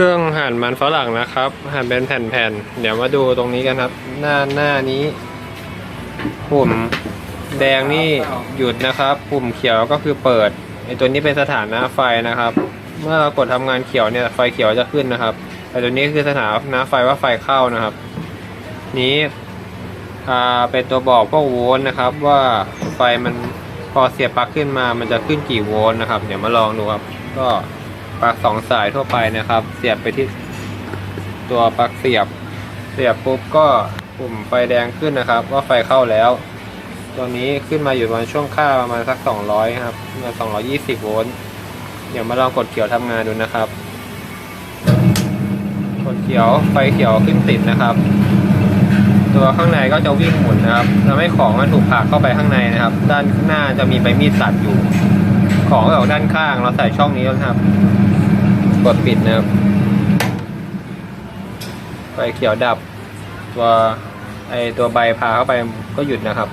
ครื่องหั่นมันฝรั่งนะครับ หั่นเป็นแผ่นๆ เดี๋ยวมาดูตรงนี้กันครับ หน้าหน้านี้ ปุ่มแดงนี่หยุดนะครับ ปุ่มเขียวก็คือเปิดไอตัวนี้เป็นสถานะไฟนะครับ เมื่อเรากดทำงานเขียวเนี่ยไฟเขียวจะขึ้นนะครับแต่ตัวนี้คือสถานะไฟว่าไฟเข้านะครับ นี้เป็นตัวบอกพวกโวลต์นะครับ ว่าไฟมันพอเสียบปลั๊กขึ้นมามันจะขึ้นกี่โวลต์นะครับ เดี๋ยวมาลองดูครับ ก็ ปลั๊กสองสายทั่วไปนะครับ เสียบไปที่ตัวปลั๊กเสียบ เสียบปุ๊บก็ปุ่มไฟแดงขึ้นนะครับ ว่าไฟเข้าแล้ว ตัวนี้ขึ้นมาอยู่ประมาณช่วงค่าประมาณสัก 200 ครับประมาณ220 โวลต์เดี๋ยวมาลองกดเขียวทำงานดูนะครับ กดเขียวไฟเขียวขึ้นติดนะครับ ตัวข้างในก็จะวิ่งหมุนนะครับทำให้ของมันถูกผลักเข้าไปข้างในนะครับ ด้านข้างหน้าจะมีใบมีดตัดอยู่ ของออกด้านข้างเราใส่ช่องนี้นะครับ กดปิดนะครับไฟเขียวดับ ตัวไอตัวใบพาเข้าไปก็หยุดนะครับ